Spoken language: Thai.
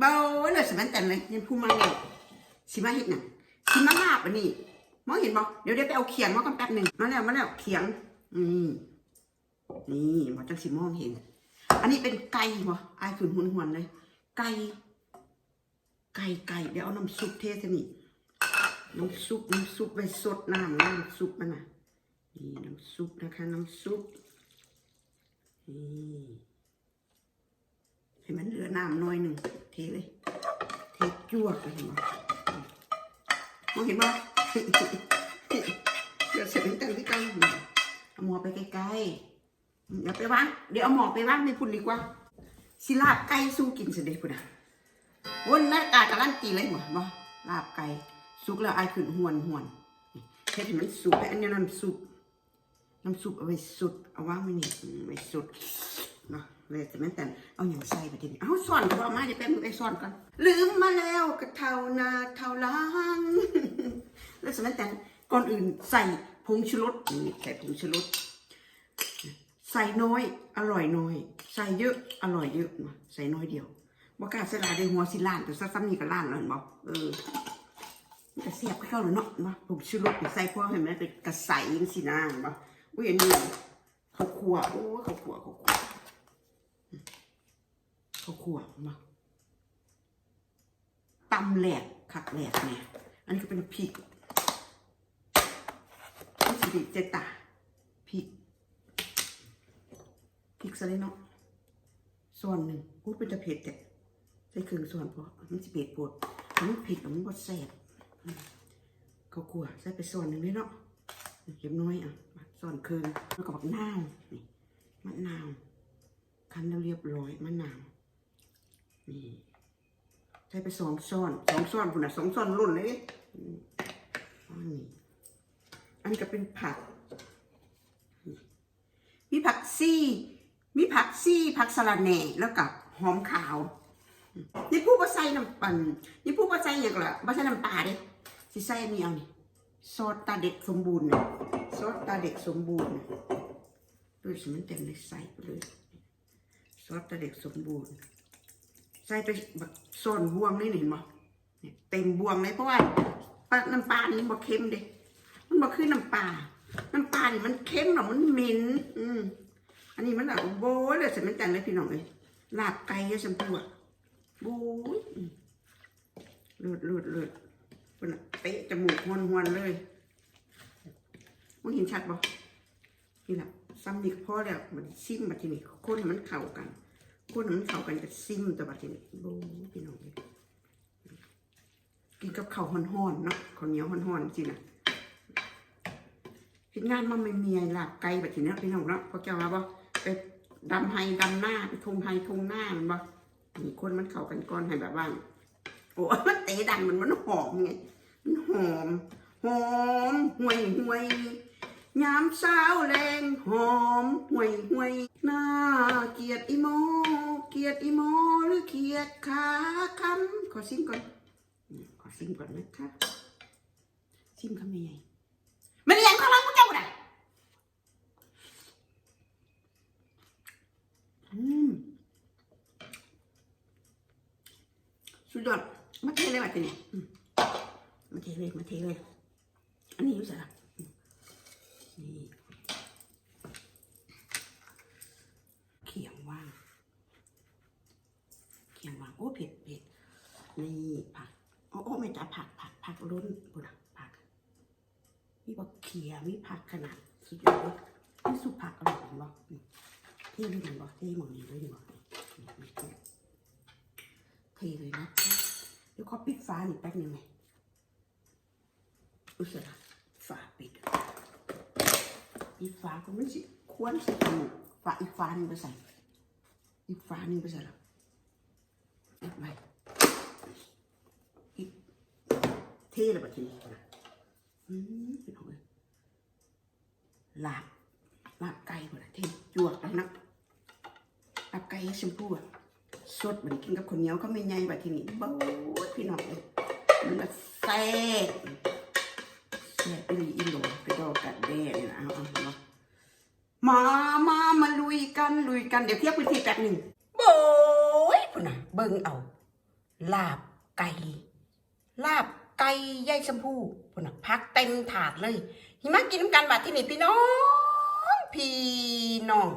เบาเลยสมันแต่นเลยยังพูมาเนี่ยสิมาเห็ดหนังสิมาลาบอันนี้มองเห็นบ่เดี๋ยวเดี๋ยวไปเอาเขียงมากันแป๊บหนึ่งมาแล้วมาแล้วเขียงนี่นี่บ่จังสิมองเห็น อันนี้เป็นไก่บ่อายขืนหุนหวนเลย ไก่ไก่ไก่เดี๋ยวเอาน้ำซุปเทสนี่น้ำซุปน้ำซุปไปสดน้ำน้ำซุปมันน่ะนี่น้ำซุปนะคะน้ำซุปนี่ให้มันเหลือน้ำน้อยหนึ่ง เทเลยเทจวกเลยเห็นบ่มองเห็นบ่เดี๋ยวเสร็จตั้งที่ใกล้เอาหมอไปใกล้ๆเดี๋ยวไปวางเดี๋ยวเอาหมอไปวางในพุ่นดีกว่าสิลาบไก่สู้กินเสด็จพุ่นอะวนหน้ากาการันตีเลยหมดบ่ลาบไก่สุกแล้วไอายขึ้นหวนหวนนี่เฮ็ดมันสุกให้อันนี้น้ำซุป น้ำซุปเอาไว้สุด เอาว่างไว้นี่ไว้สุดเนาะเลยแต่แม่นแต่เอาอย่างใส่ไปทีนี้เอาซ่อนก็เอมาเดี๋ยวแป๊บนึงไปซ่อนก่อนลืมมาแล้วก็เทานาเทาล้างแล้วสมัยแต่ก่อนอื่นใส่ผงชูรสนี่ใส่ผงชูรสใส่น้อย อร่อยน้อย ใส่เยอะอร่อยเยอะมาใส่น้อยเดียวบ่กล้าใส่ลายได้หัวสิล้านแต่ซ้ำนี่ก็ล้านแล้วเห็นบ่เออมันก็เสียบเข้าเลยเนาะเนาะผงชูรสใส่พอให้มันเป็นกระใสจังซี่นะเห็นบ่ อุ้ยอันนี้ข้าวคั่วโอ้ยข้าวคั่วข้าวคั่วข้าวคั่วเห็นบ่ตำแหลกขักแหลกเนี่ยอันนี้ก็เป็นพริกนี่สิริเจตาพริกพริกซะเลยเนาะส่วนหนึ่งพูดเป็นจะเผ็ดแต่ใส่ครึ่งส่วนพอมันจะเผ็ดปวดมันเผ็ดมันบดแสบอืมข้าวคั่วใส่ไปส่วนหนึ่งเลยเนาะเก็บน้อยอะ ส่วนครึ่งแล้วก็บักนาวนี่มะนาว คั้นแล้วเรียบร้อยมะนาว นี่ใช้ไปสองซ้อนสองซ้อนพุ่นน่ะสองซ้อนรุ่นเลยอันนี้อันก็เป็นผัก มีผักซี่ มีผักซี่ผักสะระแหน่แล้วกับหอมขาว นี่พูดว่าใส่น้ำปั่นนี่พูดว่าใส่อย่างละไม่ใช่น้ำปลาเด้สิใส่อันนี้เอานี่ซอสตาเด็กสมบูรณ์เนี่ย ซอสตาเด็กสมบูรณ์ด้วยสมันเต็มเลยใส่ไปเลยซอสตาเด็กสมบูรณ์ ใส่ไปแบบส่วนบวงนี่เห็นบ่เนี่ยเต็มบวงเลยเพราะว่าปลาน้ำปลานี่บ่เค็มเด้มันบ่คือน้ำปลาน้ำปลานี่มันเค็มหรอมันเหม็นอืมอันนี้มันแบบโบ้เลยสมันแต่งเลยพี่น้องเลยลาบไก่ยะชมพูอะโบ้ยอืมเลือดเลือดเลือดเป็นน่ะเตะจมูกหวนหวนๆเลย มึงเห็นชัดบ่นี่แหละซ้ำนี่ก็พอแล้วมันซิมมาทีนี้คนมันเข้ากันคนมันเข้ากันกับซิมตัวบัดนี้โบ้พี่น้องกินกับข้าวห่อนๆเนาะข้าวเหนียวห่อนๆสิงนะเฮ็ดงานมันไม่มีไอ้ลาบไก่แบบนี้เนาะพี่น้องเนาะเพราะเจ้าว่าบ่ไปดำไฮดำหน้าไปทงไฮทงหน้ามันบ่นี่คนมันเข้ากันก่อนให้แบบว่าโอ้มันเตะดังมันมันหอมไงมันหอมหอมห่วยห่วย ยามเช้าแรงหอมห่วยห่วยน่าเกลียดอีโม เกลียดอีโมหรือเกลียดขาคำขอซิมก่อนอืมขอซิมก่อนนะคะซิมคำยังไงมันเลี้ยงเขาลังกูเจ้าน่ะอืมสุดยอดมาเทเลยมาเทเลยอืมมาเทเลยมาเทเลยอันนี้อยู่ใส่ละอืมนี่เขียงว่างเขียงว่างโอ้เผ็ดเผ็ดนี่ผักโอ้โอ้ไม่จ้าผักผักผักล้นปุ่นะผักมีบักเขียมีผักขนาดสุดยอดเลยนี่สุปผักอร่อยเห็นบ่เที่เลยเห็นบ่เที่หมองนี้เลยหนบ่นี่นี่เทเลยนะเดี๋ยวขอปิดฟ้าหน่อยแป๊บนึงไหมอุยสระฝาปิดอีกฝาก็ไม่สิควรใส่จมูกฝาอีกฝาหนึงไปใส่อีกฝาหนึงไปใส่ละ อีกไหมอีกเท่เลยแบบทีนี้นะอืมพี่น้องเลยลาบลาบไก่หมดเลยที่จวกแล้วนะลาบไก่ชมพูอะสดเหมือนกินกับข้าวเหนียวก็ไม่ใหญ่แบบที่นี่เบ้าพี่น้องเลยมันละแซ่บแซ่บไปเลยอีโหลไปดอกกัดแด้เลยนะเอาเอามามามาลุยกันลุยกันเดี๋ยวเทียบพื้นที่แป๊บหนึ่ง นะเบิ่งเอา ลาบไก่ ลาบไก่ยายชมพูพุ่นนะพักเต็มถาดเลยหิมะกินน้ำกันบาดที่นี่พี่น้อง พี่น้อง